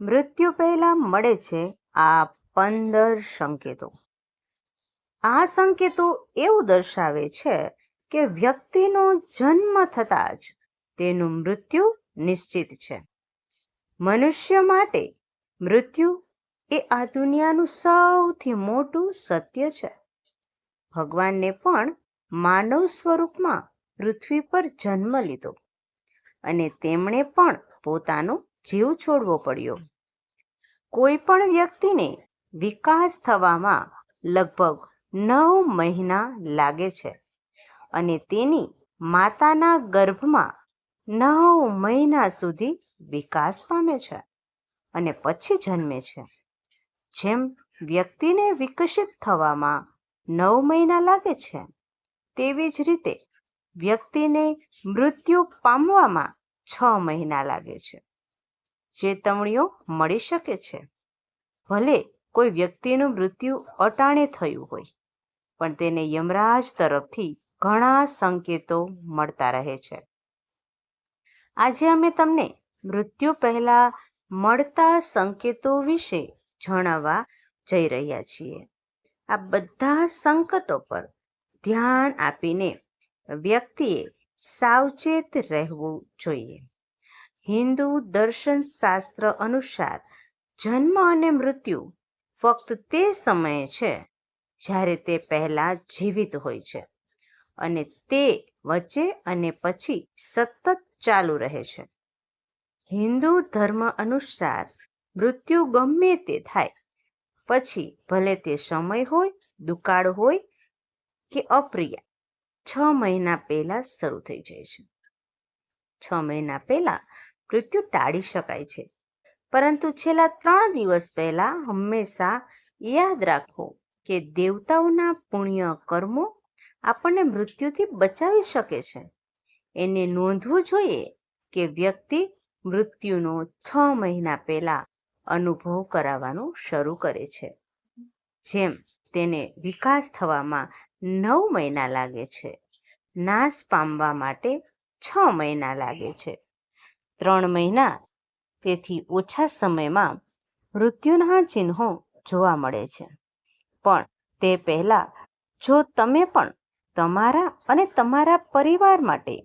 મૃત્યુ પહેલા મળે છે આ પંદર સંકેતો. આ સંકેતો એવું દર્શાવે છે કે વ્યક્તિનો જન્મ થતાં જ તેનું મૃત્યુ નિશ્ચિત છે. મનુષ્ય માટે મૃત્યુ એ આ દુનિયાનું સૌથી મોટું સત્ય છે. ભગવાનને પણ માનવ સ્વરૂપમાં પૃથ્વી પર જન્મ લીધો અને તેમણે પણ પોતાનો જીવ છોડવો પડ્યો. કોઈ પણ વ્યક્તિને વિકાસ થવામાં લગભગ નવ મહિના લાગે છે અને તેની માતાના ગર્ભમાં નવ મહિના સુધી વિકાસ પામે છે અને પછી જન્મે છે. જેમ વ્યક્તિને વિકસિત થવામાં નવ મહિના લાગે છે, તેવી જ રીતે વ્યક્તિને મૃત્યુ પામવામાં છ મહિના લાગે છે. ચેતવણીઓ મળી શકે છે. ભલે કોઈ વ્યક્તિનું મૃત્યુ અટાણે થયું હોય, પણ તેને યમરાજ તરફથી ઘણા સંકેતો મળતા રહે છે. આજે અમે તમને મૃત્યુ પહેલા મળતા સંકેતો વિશે જણાવવા જઈ રહ્યા છીએ. આ બધા સંકટો પર ધ્યાન આપીને વ્યક્તિએ સાવચેત રહેવું જોઈએ. હિન્દુ દર્શન શાસ્ત્ર અનુસાર જન્મ અને મૃત્યુ ફક્ત તે સમયે છે જ્યારે તે પહેલા જીવિત હોય છે. અને તે વચ્ચે અને પછી સતત ચાલુ રહે છે. હિન્દુ ધર્મ અનુસાર મૃત્યુ ગમે તે થાય, પછી ભલે તે સમય હોય, દુકાળ હોય કે અપ્રિય, છ મહિના પહેલા શરૂ થઈ જાય છે. છ મહિના પહેલા મૃત્યુ ટાળી શકાય છે. પરંતુ છેલ્લા ત્રણ દિવસ પહેલા હંમેશા યાદ રાખો કે દેવતાઓના પુણ્ય કર્મો આપણને મૃત્યુથી બચાવી શકે છે. એને નોંધવું જોઈએ કે વ્યક્તિ મૃત્યુનો છ મહિના પહેલા અનુભવ કરાવવાનું શરૂ કરે છે. જેમ તેને વિકાસ થવામાં નવ મહિના લાગે છે. નાશ પામવા માટે છ મહિના લાગે છે. ત્રણ મહિના, તેથી ઓછા સમયમાં મૃત્યુના ચિહ્નો જોવા મળે છે. પણ તે પહેલાં, જો તમે પણ તમારા અને તમારા પરિવાર માટે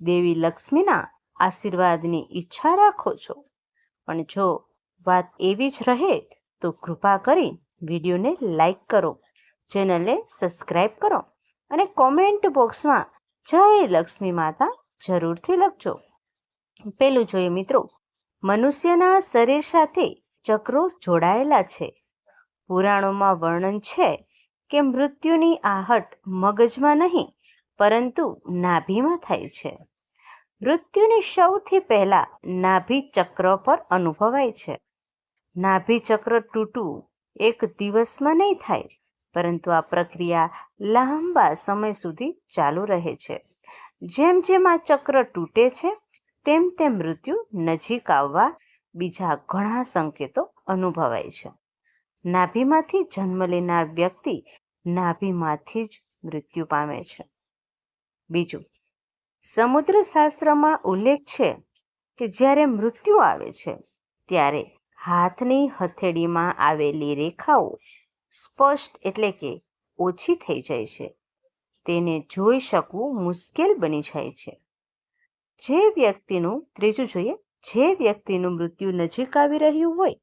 દેવી લક્ષ્મીના આશીર્વાદની ઈચ્છા રાખો છો, પણ જો વાત એવી જ રહે, તો કૃપા કરી વિડીયોને લાઈક કરો, ચેનલને સબસ્ક્રાઈબ કરો અને કોમેન્ટ બોક્સમાં જય લક્ષ્મી માતા જરૂરથી લખજો. પેલું જોઈએ મિત્રો. મનુષ્યના શરીર સાથે ચક્રો જોડાયેલા છે. પુરાણોમાં વર્ણન છે કે મૃત્યુની આહટ મગજમાં નહીં, પરંતુ નાભીમાં થાય છે. મૃત્યુની સૌથી પહેલા નાભી ચક્ર પર અનુભવાય છે. નાભી ચક્ર તૂટવું એક દિવસમાં નહીં થાય, પરંતુ આ પ્રક્રિયા લાંબા સમય સુધી ચાલુ રહે છે. જેમ જેમ આ ચક્ર તૂટે છે તેમ તેમ મૃત્યુ નજીક આવવા બીજા ઘણા સંકેતો અનુભવાય છે. નાભીમાંથી જન્મ લેનાર વ્યક્તિ નાભીમાંથી જ મૃત્યુ પામે છે. બીજું સમુદ્ર શાસ્ત્રમાં ઉલ્લેખ છે કે જ્યારે મૃત્યુ આવે છે, ત્યારે હાથની હથેળીમાં આવેલી રેખાઓ સ્પષ્ટ એટલે કે ઓછી થઈ જાય છે. તેને જોઈ શકવું મુશ્કેલ બની જાય છે. જે વ્યક્તિનું, ત્રીજું જોઈએ, જે વ્યક્તિનું મૃત્યુ નજીક આવી રહ્યું હોય,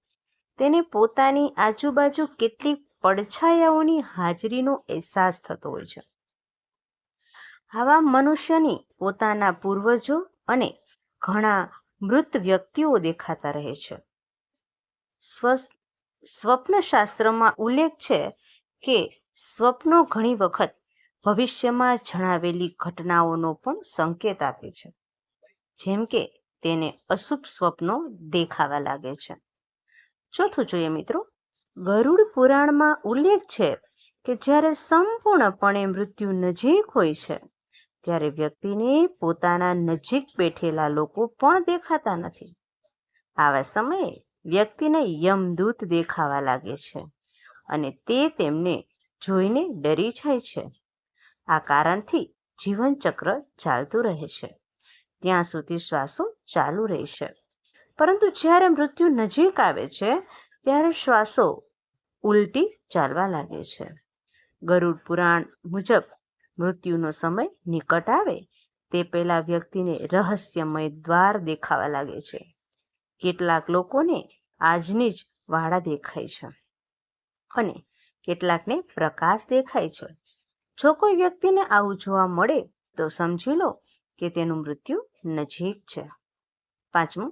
તેને પોતાની આજુબાજુ કેટલીક પડછાયાઓની હાજરીનો અહેસાસ થતો હોય છે. આવા મનુષ્યની પોતાના પૂર્વજો અને ઘણા મૃત વ્યક્તિઓ દેખાતા રહે છે. સ્વપ્નશાસ્ત્રમાં ઉલ્લેખ છે કે સ્વપ્નો ઘણી વખત ભવિષ્યમાં જણાવેલી ઘટનાઓનો પણ સંકેત આપે છે. જેમ કે તેને અશુભ સ્વપ્નો દેખાવા લાગે છે. ચોથું જોઈએ મિત્રો, ગરુડ પુરાણમાં ઉલ્લેખ છે કે જ્યારે સંપૂર્ણપણે મૃત્યુ નજીક હોય છે, ત્યારે વ્યક્તિને પોતાના નજીક બેઠેલા લોકો પણ દેખાતા નથી. આવા સમયે વ્યક્તિને યમદૂત દેખાવા લાગે છે અને તે તેમને જોઈને ડરી જાય છે. આ કારણથી જીવનચક્ર ચાલતું રહે છે. ત્યાં સુધી શ્વાસો ચાલુ રહેશે. પરંતુ જ્યારે મૃત્યુ નજીક આવે છે, ત્યારે શ્વાસો ઉલટી ચાલવા લાગે છે. ગરુડ પુરાણ મુજબ, મૃત્યુનો સમય નિકટ આવે, તે પહેલા વ્યક્તિને રહસ્યમય દ્વાર દેખાવા લાગે છે. કેટલાક લોકોને આજની જ વાળા દેખાય છે અને કેટલાકને પ્રકાશ દેખાય છે. જો કોઈ વ્યક્તિને આવું જોવા મળે, તો સમજી લો કે તેનું મૃત્યુ નજીક છે. પાંચમું,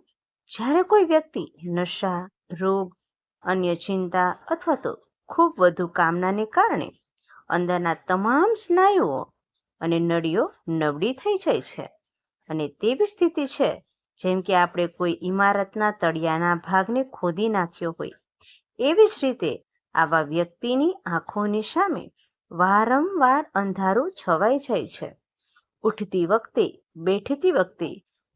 જ્યારે કોઈ વ્યક્તિ નશા, રોગ, અન્ય ચિંતા અથવા તો ખૂબ વધુ કામનાને કારણે અંદરના તમામ સ્નાયુઓ અને નળીઓ નબળી થઈ જાય છે અને તેવી સ્થિતિ છે જેમ કે આપણે કોઈ ઇમારતના તળિયાના ભાગને ખોદી નાખ્યો હોય, એવી જ રીતે આવા વ્યક્તિની આંખોની સામે વારંવાર અંધારું છવાઈ જાય છે. ઉઠતી વખતે, બેઠતી વખતે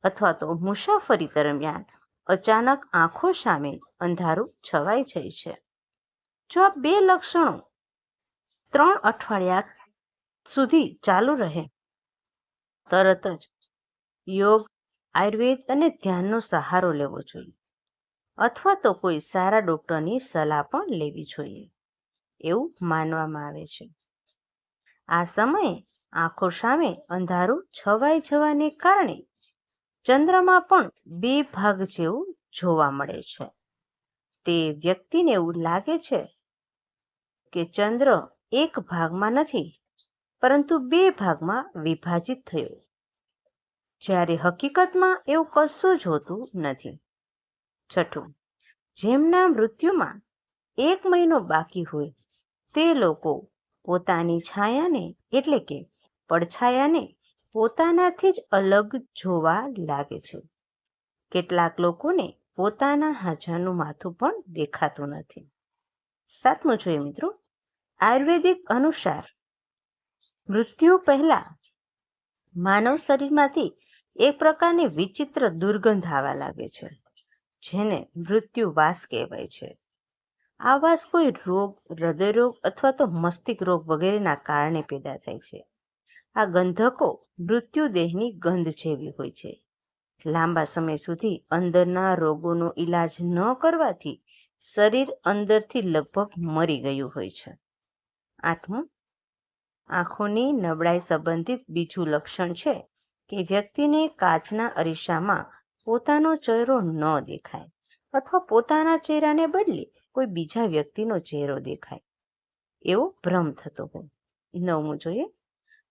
અથવા તો મુસાફરી દરમિયાન અચાનક આંખો સામે અંધારું છવાઈ જાય છે. જો આ બે લક્ષણો ત્રણ અઠવાડિયા સુધી ચાલુ રહે, તરત જ યોગ, આયુર્વેદ અને ધ્યાનનો સહારો લેવો જોઈએ અથવા તો કોઈ સારા ડૉક્ટરની સલાહ પણ લેવી જોઈએ. એવું માનવામાં આવે છે. આ સમયે આંખો સામે અંધારું છવાઈ જવાને કારણે ચંદ્રમાં પણ બે ભાગ જેવું જોવા મળે છે. તે વ્યક્તિને એવું લાગે છે કે ચંદ્ર એક ભાગમાં નથી, પરંતુ બે ભાગમાં વિભાજિત થયો. જ્યારે હકીકતમાં એવું કશું જ હોતું નથી. છઠ્ઠું, જેમના મૃત્યુમાં એક મહિનો બાકી હોય, તે લોકો પોતાની છાયાને એટલે કે પડછાયાને પોતાનાથી જ અલગ જોવા લાગે છે. કેટલાક લોકોને પોતાના હાજાનું માથું પણ દેખાતું નથી. સાતમું જોઈએ મિત્રો. આયુર્વેદિક અનુસાર મૃત્યુ પહેલા માનવ શરીરમાંથી એક પ્રકારની વિચિત્ર દુર્ગંધ આવવા લાગે છે, જેને મૃત્યુ વાસ કહેવાય છે. આ વાસ કોઈ રોગ, હૃદયરોગ અથવા તો મસ્તિષ્ક રોગ વગેરેના કારણે પેદા થાય છે. આ ગંધકો મૃત્યુ દેહની ગંધ જેવી હોય છે. લાંબા સમય સુધી અંદરના રોગોનો ઈલાજ ન કરવાથી શરીર અંદરથી લગભગ મરી ગયું હોય છે. આઠમું આંખોની નબળાઈ સંબંધિત બીજું લક્ષણ છે કે વ્યક્તિને કાચના અરીસામાં પોતાનો ચહેરો ન દેખાય અથવા પોતાના ચહેરાને બદલે કોઈ બીજા વ્યક્તિનો ચહેરો દેખાય. એવો ભ્રમ થતો હોય. નવમું જોઈએ.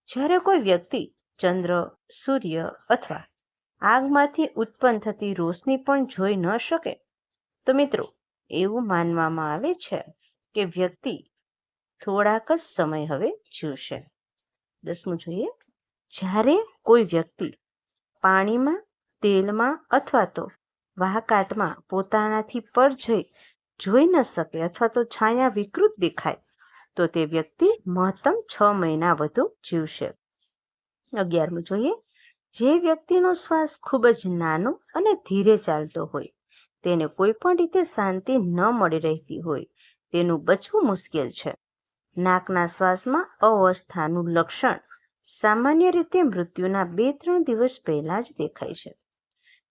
જ્યારે કોઈ વ્યક્તિ ચંદ્ર, સૂર્ય અથવા આગમાંથી ઉત્પન્ન થતી રોશની પણ જોઈ ન શકે, તો મિત્રો, એવું માનવામાં આવે છે કે વ્યક્તિ થોડાક જ સમય હવે જીવશે. દસમું જોઈએ. જ્યારે કોઈ વ્યક્તિ પાણીમાં, તેલમાં અથવા તો વાહકાટમાં પોતાનાથી પર જઈ જોઈ ન શકે અથવા તો છાયા વિકૃત દેખાય તો તે વ્યક્તિ મહત્તમ છ મહિના વધુ જીવશે. અગિયારમું જોઈએ. જે વ્યક્તિનો શ્વાસ ખૂબ જ નાનો અને ધીરે ચાલતો હોય, તેને કોઈ પણ રીતે શાંતિ ન મળી રહેતી હોય, તેનું બચવું મુશ્કેલ છે. નાકના શ્વાસમાં અવસ્થાનું લક્ષણ સામાન્ય રીતે મૃત્યુના બે ત્રણ દિવસ પહેલા જ દેખાય છે.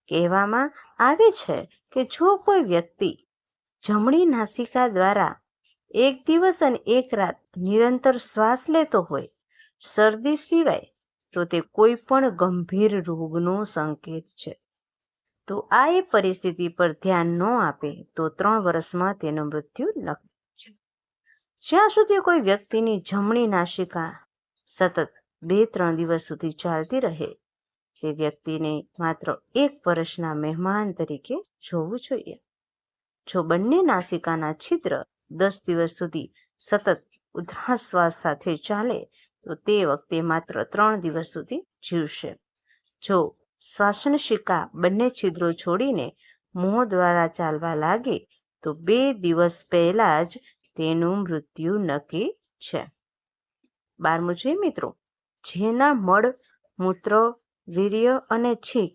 કહેવામાં આવે છે કે જો કોઈ વ્યક્તિ જમણી નાસિકા દ્વારા એક દિવસ અને એક રાત નિરંતર શ્વાસ લેતો હોય શરદી સિવાય, તો તે કોઈ પણ ગંભીર રોગનો સંકેત છે. તો આ એ પરિસ્થિતિ પર ધ્યાન ન આપે તો ત્રણ વર્ષમાં તેનું મૃત્યુ નક્કી છે. જ્યાં સુધી કોઈ વ્યક્તિની જમણી નાસિકા સતત બે ત્રણ દિવસ સુધી ચાલતી રહે, તે વ્યક્તિને માત્ર એક વર્ષના મહેમાન તરીકે જોવું જોઈએ. જો બંને નાસિકાના છિદ્ર દસ દિવસ સુધી સતત ઉદ્રાશ્વાસ સાથે ચાલે, તો તે વખતે માત્ર ત્રણ દિવસ સુધી જીવશે. જો શ્વાસનશિકા બંને છિદ્રો છોડીને મોં દ્વારા ચાલવા લાગે, તો બે દિવસ પહેલા જ તેનું મૃત્યુ નક્કી છે. બારમું છે મિત્રો, જેના મળ, મૂત્ર, વીર્ય અને છીક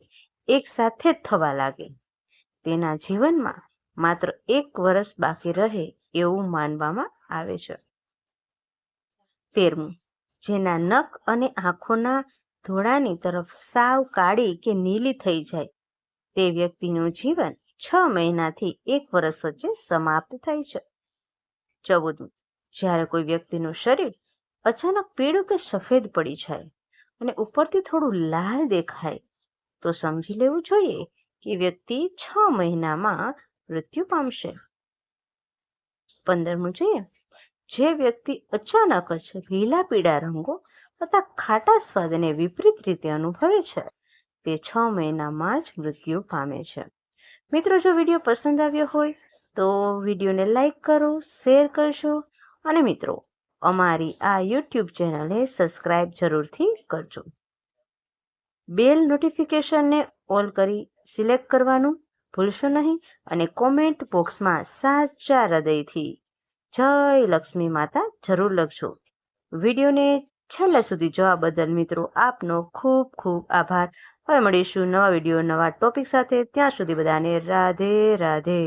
એક સાથે જ થવા લાગે. તેના જીવનમાં માત્ર એક વર્ષ બાકી રહે એવું માનવામાં આવે છે. તેરમું જેના નખ અને આંખોના ધોળાની તરફ સાવ કાળી કે નીલી થઈ જાય. તે વ્યક્તિનું જીવન છ મહિનાથી એક વર્ષ વચ્ચે સમાપ્ત થાય છે. ચૌદમું. જ્યારે કોઈ વ્યક્તિનું શરીર અચાનક પીળું કે સફેદ પડી જાય અને ઉપરથી થોડું લાલ દેખાય, તો સમજી લેવું જોઈએ કે વ્યક્તિ છ મહિનામાં મૃત્યુ પામશે. પંદરમું જોઈએ જે વ્યક્તિ અચાનક જ લીલા પીળા રંગો તથા ખાટા સ્વાદને વિપરીત રીતે અનુભવે છે, તે છ મહિનામાં જ મૃત્યુ પામે છે. મિત્રો, જો વીડિયો પસંદ આવ્યો હોય, તો વિડીયોને લાઈક કરો, શેર કરશો અને મિત્રો, અમારી આ યુટ્યુબ ચેનલને સબસ્ક્રાઈબ જરૂરથી કરજો. બેલ નોટિફિકેશનને ઓલ કરી સિલેક્ટ કરવાનું ભૂલશો નહીં અને કોમેન્ટ બોક્સમાં સાચા હૃદયથી જય લક્ષ્મી માતા જરૂર લખજો. વિડીયોને છેલ્લા સુધી જોવા બદલ મિત્રો આપનો ખૂબ ખૂબ આભાર. હવે મળીશું નવા વીડિયો નવા ટોપિક સાથે. ત્યાં સુધી બધાને રાધે રાધે.